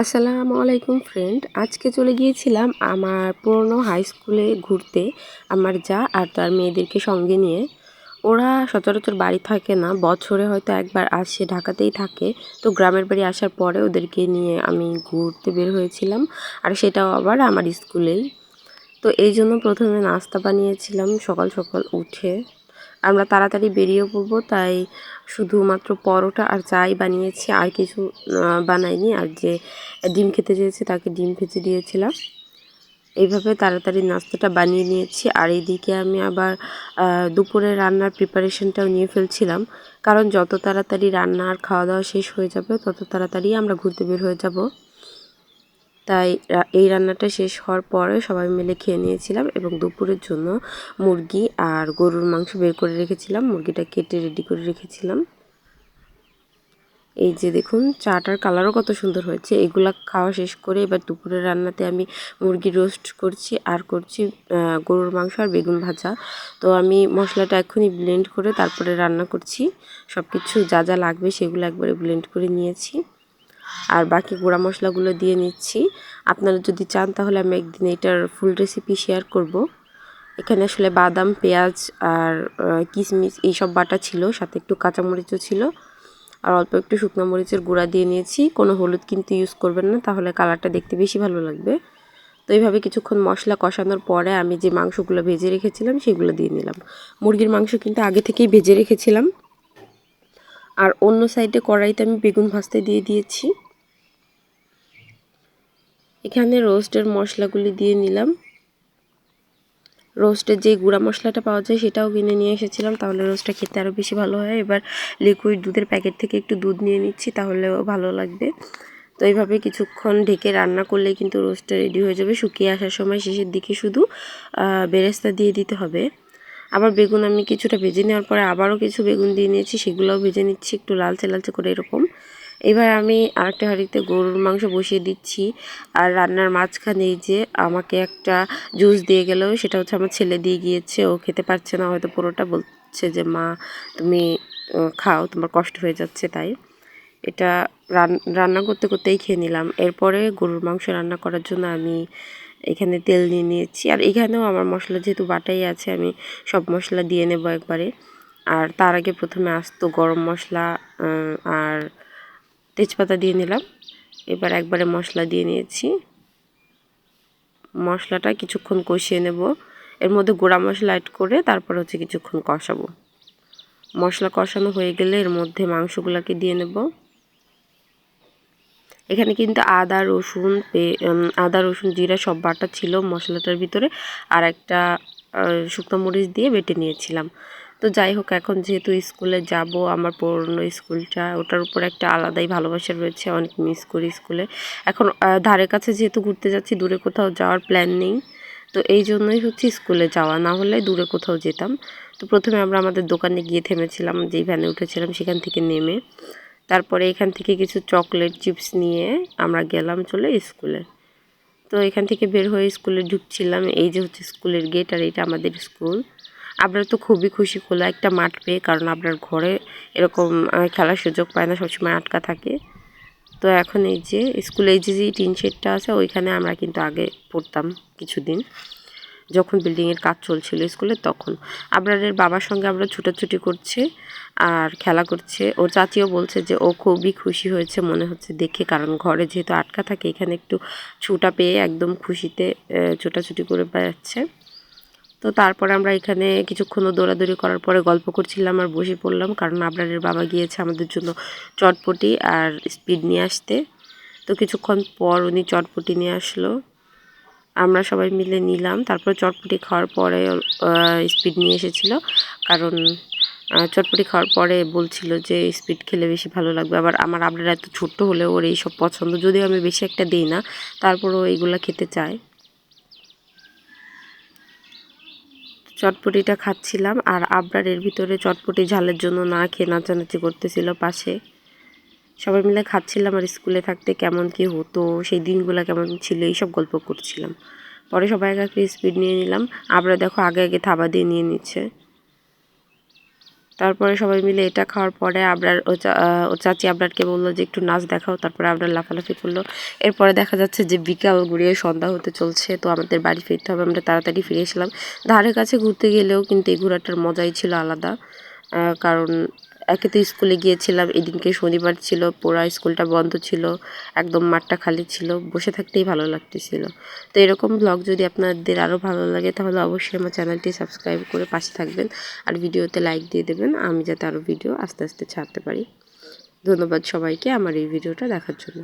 আসসালামু আলাইকুম ফ্রেন্ড আজকে চলে গিয়েছিলাম আমার পুরনো হাই স্কুলে ঘুরতে, আমার যা আর তার মেয়েদেরকে সঙ্গে নিয়ে। ওরা সচরাচর বাড়ি থাকে না, বছরে হয়তো একবার আসে, ঢাকাতেই থাকে। তো গ্রামের বাড়ি আসার পরে ওদেরকে নিয়ে আমি ঘুরতে বের হয়েছিলাম, আর সেটাও আবার আমার স্কুলেই তো এই জন্য প্রথমে নাস্তা বানিয়েছিলাম সকাল সকাল উঠে। আমরা তাড়াতাড়ি বেরিয়ে পড়ব, তাই শুধুমাত্র পরোটা আর চাই বানিয়েছি, আর কিছু বানাইনি। আর যে ডিম খেতে চেয়েছে তাকে ডিম ভেজে দিয়েছিলাম। এইভাবে তাড়াতাড়ি নাস্তাটা বানিয়ে নিয়েছি। আর এইদিকে আমি আবার দুপুরে রান্নার প্রিপারেশনটাও নিয়ে ফেলছিলাম। কারণ যত তাড়াতাড়ি রান্না আর খাওয়া দাওয়া শেষ হয়ে যাবে, তত তাড়াতাড়ি আমরা ঘুরতে বের হয়ে যাব। তাই এই রান্নাটা শেষ হওয়ার পরে সবাই মিলে খেয়ে নিয়েছিলাম এবং দুপুরের জন্য মুরগি আর গরুর মাংস বের করে রেখেছিলাম। মুরগিটা কেটে রেডি করে রেখেছিলাম। এই যে দেখুন, চাটার কালারও কত সুন্দর হয়েছে। এগুলা খাওয়া শেষ করে এবার দুপুরের রান্নাতে আমি মুরগি রোস্ট করছি আর করছি গরুর মাংস আর বেগুন ভাজা। তো আমি মশলাটা এখনই ব্লেন্ড করে তারপরে রান্না করছি। সব কিছু যা যা লাগবে সেগুলো একবারে ব্লেন্ড করে নিয়েছি। আর বাকি গুঁড়া মশলাগুলো দিয়ে নিচ্ছি। আপনারা যদি চান তাহলে আমি একদিন এটার ফুল রেসিপি শেয়ার করব। এখানে আসলে বাদাম, পেঁয়াজ আর কিশমিশ এইসব বাটা ছিল, সাথে একটু কাঁচামরিচও ছিল। আর অল্প একটু শুকনো মরিচের গুঁড়া দিয়ে নিয়েছি। কোনো হলুদ কিন্তু ইউজ করবেন না, তাহলে কালারটা দেখতে বেশি ভালো লাগবে। তো এইভাবে কিছুক্ষণ মশলা কষানোর পরে আমি যে মাংসগুলো ভেজে রেখেছিলাম, সেগুলো দিয়ে নিলাম। মুরগির মাংস কিন্তু আগে থেকেই ভেজে রেখেছিলাম। আর অন্য সাইডে কড়াইতে আমি বেগুন ভাজতে দিয়ে দিয়েছি। এখানে রোস্টের মশলাগুলি দিয়ে নিলাম। রোস্টের যে গুঁড়া মশলাটা পাওয়া যায় সেটাও কিনে নিয়ে এসেছিলাম, তাহলে রোস্টটা খেতে আরও বেশি ভালো হয়। এবার লিকুইড দুধের প্যাকেট থেকে একটু দুধ নিয়ে নিচ্ছি, তাহলেও ভালো লাগবে। তো এইভাবে কিছুক্ষণ ঢেকে রান্না করলে কিন্তু রোস্টটা রেডি হয়ে যাবে। শুকিয়ে আসার সময় শেষের দিকে শুধু বেরেস্তা দিয়ে দিতে হবে। আবার বেগুন আমি কিছুটা ভেজে নেওয়ার পরে আবারও কিছু বেগুন দিয়ে নিয়েছি, সেগুলোও ভেজে নিচ্ছি, একটু লালচে লালচে করে এরকম। এবার আমি আরেকটা হাঁড়িতে গরুর মাংস বসিয়ে দিচ্ছি। আর রান্নার মাঝখানে যে আমাকে একটা জুস দিয়ে গেল, সেটা হচ্ছে আমার ছেলে দিয়ে গিয়েছে। ও খেতে পারছে না, হয়তো পুরোটা বলছে যে, মা, তুমি খাও, তোমার কষ্ট হয়ে যাচ্ছে তাই। এটা রান্না করতে করতেই খেয়ে নিলাম। এরপরে গরুর মাংস রান্না করার জন্য আমি এখানে তেল নিয়ে নিয়েছি। আর এখানেও আমার মশলা যেহেতু বাটাই আছে, আমি সব মশলা দিয়ে নেব একবারে। আর তার আগে প্রথমে আসতো গরম মশলা আর তেজপাতা দিয়ে নিলাম। এবার একবারে মশলা দিয়ে নিয়েছি। মশলাটা কিছুক্ষণ কষিয়ে নেব। এর মধ্যে গোড়া মশলা অ্যাড করে তারপর হচ্ছে কিছুক্ষণ কষাবো। মশলা কষানো হয়ে গেলে এর মধ্যে মাংসগুলোকে দিয়ে নেব। এখানে কিন্তু আদা, রসুন আদা, রসুন, জিরা সব বাটা ছিল মশলাটার ভিতরে। আর একটা শুকনো মরিচ দিয়ে বেটে নিয়েছিলাম। তো যাই হোক, এখন যেহেতু স্কুলে যাব, আমার পুরনো স্কুলটা, ওটার উপর একটা আলাদাই ভালোবাসা রয়েছে, অনেক মিস করি স্কুলে। এখন ধারে কাছে যেহেতু ঘুরতে যাচ্ছি, দূরে কোথাও যাওয়ার প্ল্যান নেই। তো এই জন্যই হচ্ছে স্কুলে যাওয়া, না হলে দূরে কোথাও যেতাম। তো প্রথমে আমরা আমাদের দোকানে গিয়ে থেমেছিলাম, যেই ভ্যানে উঠেছিলাম, সেখান থেকে নেমে। তারপরে এখান থেকে কিছু চকলেট চিপস নিয়ে আমরা গেলাম চলে স্কুলে। তো এখান থেকে বের হয়ে স্কুলে ঢুকছিলাম, এই যে হচ্ছে স্কুলের গেট আর এটা আমাদের স্কুল আমরা তো খুবই খুশি খোলা একটা মাঠ পেয়ে, কারণ আপনার ঘরে এরকম খেলার সুযোগ পায় না, সবসময় আটকা থাকে। তো এখন এই যে স্কুলে এই যে যে টিন শেডটা আছে, ওইখানে আমরা কিন্তু আগে পড়তাম কিছুদিন। যখন বিল্ডিংয়ের কাজ চলছিল স্কুলে, তখন। আবরারের বাবার সঙ্গে আমরা ছুটাছুটি করছে আর খেলা করছে। ওর চাচিও বলছে যে, ও খুবই খুশি হয়েছে, মনে হচ্ছে দেখে, কারণ ঘরে যেহেতু আটকা থাকে, এখানে একটু ছুটা পেয়ে একদম খুশিতে ছোটাছুটি করে বেড়াচ্ছে। তো তারপরে আমরা এখানে কিছুক্ষণ দৌড়াদৌড়ি করার পরে গল্প করছিলাম আর বসে পড়লাম, কারণ আবরারের বাবা গিয়েছে আমাদের জন্য চটপটি আর স্পিড নিয়ে আসতে। তো কিছুক্ষণ পর উনি চটপটি নিয়ে আসলো। আমরা সবাই মিলে নিলাম। তারপর চটপটি খাওয়ার পরে স্পিড নিয়ে এসেছিল। কারণ চটপটি খাওয়ার পরে বলছিল যে, স্পিড খেলে বেশি ভালো লাগবে। আবার আমার আপনারা এত ছোট্ট হলেও ওর এইসব পছন্দ। যদিও আমি বেশি একটা দিই না, তারপরও এইগুলো খেতে চায়। চটপটিটা খাচ্ছিলাম আর আবরার এর ভিতরে চটপটি ঝালের জন্য না খেয়ে নাচানাচি করতেছিল পাশে। সবাই মিলে খাচ্ছিলাম আর স্কুলে থাকতে কেমন কি হতো, সেই দিনগুলো কেমন ছিল, এইসব গল্প করছিলাম। পরে সবাই আগে স্পিড নিয়ে নিলাম। আবরা দেখো আগে আগে থাবা দিয়ে নিয়ে নিচ্ছে। তারপরে সবাই মিলে এটা খাওয়ার পরে আবরার ও চাচি আবরারকে বলল যে একটু নাচ দেখাও, তারপরে আবরার লাফালাফি করল। এরপরে দেখা যাচ্ছে যে বিকাল ঘুরিয়ে সন্ধ্যা হতে চলছে, তো আমাদের বাড়ি ফিরতে হবে, আমরা তাড়াতাড়ি ফিরে এসলাম ধারে কাছে ঘুরতে গেলেও কিন্তু এই ঘোরাটার মজাই ছিল আলাদা কারণ একে তো স্কুলে গিয়েছিলাম, এদিনকে শনিবার ছিল পুরা স্কুলটা বন্ধ ছিল, একদম মাঠটা খালি ছিল, বসে থাকতেই ভালো লাগতেছিল। তো এরকম ব্লগ যদি আপনাদের আরও ভালো লাগে, তাহলে অবশ্যই আমার চ্যানেলটি সাবস্ক্রাইব করে পাশে থাকবেন, আর ভিডিওতে লাইক দিয়ে দেবেন, আমি যাতে আরও ভিডিও আস্তে আস্তে ছাড়তে পারি। ধন্যবাদ সবাইকে আমার এই ভিডিওটা দেখার জন্য।